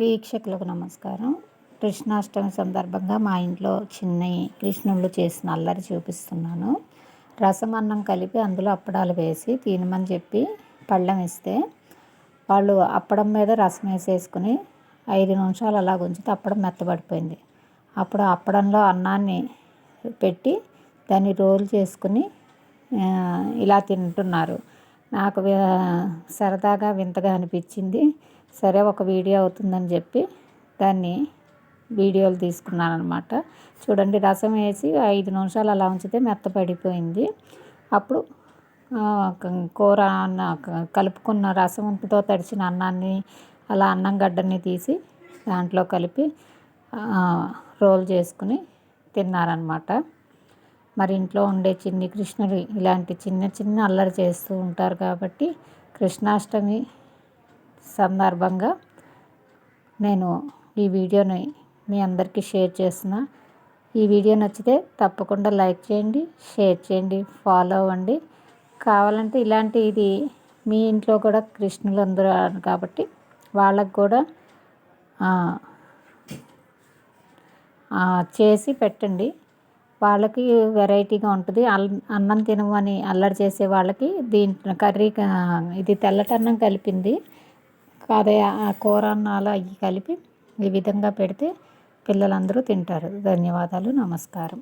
వీక్షకులకు నమస్కారం. కృష్ణాష్టమి సందర్భంగా మా ఇంట్లో చిన్న కృష్ణుళ్ళు చేసిన అల్లరి చూపిస్తున్నాను. రసం అన్నం కలిపి అందులో అప్పడాలు వేసి తినమని చెప్పి పళ్ళెం ఇస్తే వాళ్ళు అప్పడం మీద రసం వేసేసుకుని ఐదు నిమిషాలు అలా ఉంచితే అప్పడం మెత్తబడిపోయింది. అప్పుడు అప్పడంలో అన్నాన్ని పెట్టి దాన్ని రోల్ చేసుకుని ఇలా తింటున్నారు. నాకు సరదాగా వింతగా అనిపించింది. సరే ఒక వీడియో అవుతుందని చెప్పి దాన్ని వీడియోలు తీసుకున్నాను అనమాట చూడండి రసం వేసి ఐదు నిమిషాలు అలా ఉంచితే మెత్తపడిపోయింది అప్పుడు కూర అన్న కలుపుకున్న రసంతో తడిచిన అన్నాన్ని అలా అన్నం గడ్డని తీసి దాంట్లో కలిపి రోల్ చేసుకుని తిన్నారనమాట మరి ఇంట్లో ఉండే చిన్ని కృష్ణుడు ఇలాంటి చిన్న చిన్న అల్లరి చేస్తూ ఉంటారు కాబట్టి కృష్ణాష్టమి సందర్భంగా నేను ఈ వీడియోని మీ అందరికీ షేర్ చేసిన ఈ వీడియో నచ్చితే తప్పకుండా లైక్ చేయండి షేర్ చేయండి ఫాలో అవ్వండి. కావాలంటే ఇలాంటి ఇది మీ ఇంట్లో కూడా కృష్ణులు అందరూ కాబట్టి వాళ్ళకు కూడా చేసి పెట్టండి. వాళ్ళకి వెరైటీగా ఉంటుంది. అన్నం తినమని అల్లరి చేసే వాళ్ళకి దీంట్లో కర్రీ ఇది తెల్లటన్నం కలిపింది. అదే ఆ కూర అన్నాలు అవి కలిపి ఈ విధంగా పెడితే పిల్లలందరూ తింటారు. ధన్యవాదాలు. నమస్కారం.